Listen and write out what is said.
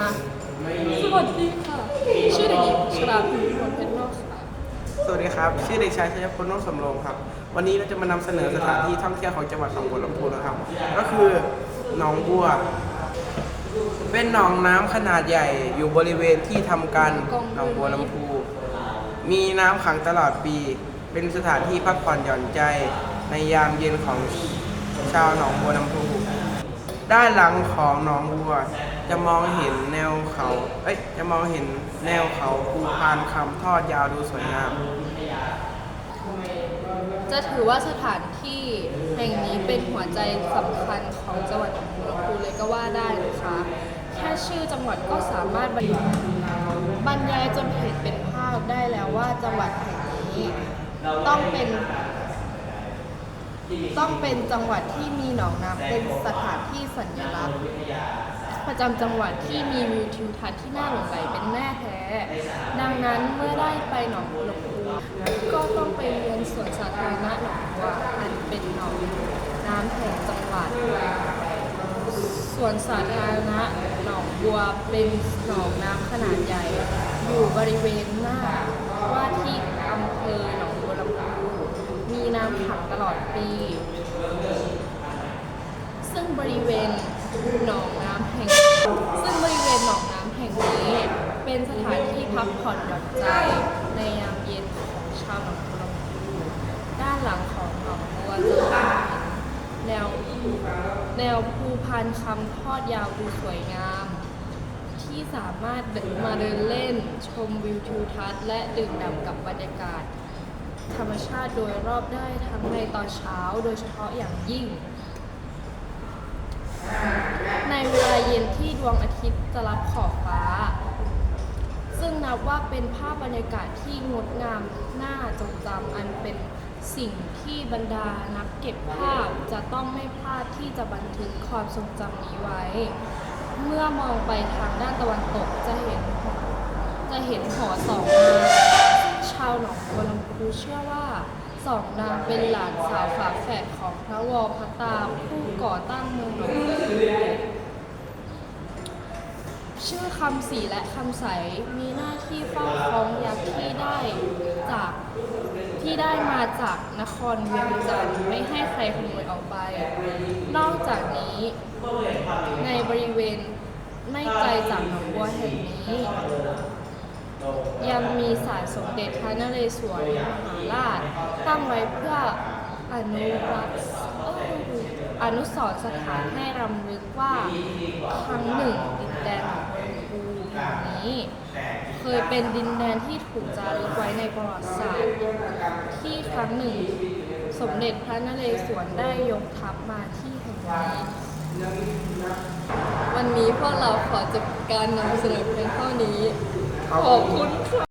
มาสวัสดีค่ะ ชื่อเด็กหญิงชราภีพลเพชรนอกค่ะ สวัสดีครับ ชื่อเด็กชายชัยพลนกสำโรงครับ วันนี้เราจะมานำเสนอสถานที่ท่องเที่ยวของจังหวัดหนองบัวลำพูนะครับ ก็คือหนองบัว เป็นหนองน้ำขนาดใหญ่อยู่บริเวณที่ทำการหนองบัวลำพู มีน้ำขังตลอดปี เป็นสถานที่พักผ่อนหย่อนใจในยามเย็นของชาวหนองบัวลำพู ด้านหลังของหนองบัว จะมองเห็นแนวเขา เอ้ย จะมองเห็นแนวเขาภูพานคำทอดยาวดูสวยงาม จะถือว่าสถานที่แห่งนี้เป็นหัวใจสำคัญของจังหวัดหนองบัวลำพูเลยก็ว่าได้นะคะ แค่ชื่อจังหวัดก็สามารถบรรยายบรรยายจนเห็นเป็นภาพได้แล้วว่าจังหวัดแห่งนี้ต้องเป็น ต้องเป็นจังหวัดที่มีหนองน้ำเป็นสถานที่สัญลักษณ์ ประจำจังหวัดที่มีวิวทิวทัศน์ที่น่าหลงใหลเป็นแน่แท้ ดังนั้นเมื่อได้ไปหนองบัวลำพูก็ต้องไปเรียนสวนสาธารณะหนองบัวอันเป็นหนองน้ำแห่งจังหวัดสวนสาธารณะหนองบัวเป็นหนองน้ำขนาดใหญ่ อยู่บริเวณหน้าว่าที่อำเภอหนองบัวลำพูมีน้ำขังตลอดปี ซึ่งบริเวณหนองน้ำแห่ง ซึ่งบริเวณหนองน้ำแห่งนี้ เป็นสถานที่พักผ่อนหย่อนใจในยามเย็นของชาวหนองบัวลำพูด้านหลังของหนองบัวจะมองเห็นแนวแนวภูพานคำทอดยาวดูสวยงาม ที่สามารถเดินมาเดินเล่น ชมวิวทิวทัศน์และดื่มด่ำกับบรรยากาศ ธรรมชาติโดยรอบได้ทั้งในตอนเช้าโดยเฉพาะอย่างยิ่ง ในเวลาเย็น ดวงอาทิตย์จะรับขอบฟ้า ซึ่งนับว่าเป็นภาพบรรยากาศที่งดงามน่าจดจำอันเป็นสิ่งที่บรรดานักเก็บภาพจะต้องไม่พลาดที่จะบันทึกความทรงจำนี้ไว้ เมื่อมองไปทางด้านตะวันตกจะเห็นจะเห็นหอสองนางชาวหนองบัวลำพูเชื่อว่าสองนางเป็นหลานสาวฝาแฝดของพระวอพระตาผู้ก่อตั้งเมืองหนองบัวลำพู ชื่อคำศรีและคำใส มีหน้าที่เฝ้าคล้องยักษ์ที่ได้จากที่ได้มาจากนครเวียงจันทร์ไม่ให้ใครขโมยออกไป นอกจากนี้ในบริเวณไม่ไกลจากหนองบัวแห่งนี้ ยังมีศาลสมเด็จพระนเรศวรมหาราชตั้งไว้เพื่ออนุรักษ์อนุสรสถานให้รำลึกว่าครั้งหนึ่งดินแดนหนองบัวลำพูแห่งนี้ เค ยเป็นดินแดนที่ถูกจารึกไว้ในประวัติศาสตร์ที่ครั้งหนึ่ง สมเด็จพระนเรศวรได้ยกทัพมาที่แห่งนี้วันนี้พวกเราขอจบการนำเสนอเพียงเท่านี้ ขอบคุณค่ะ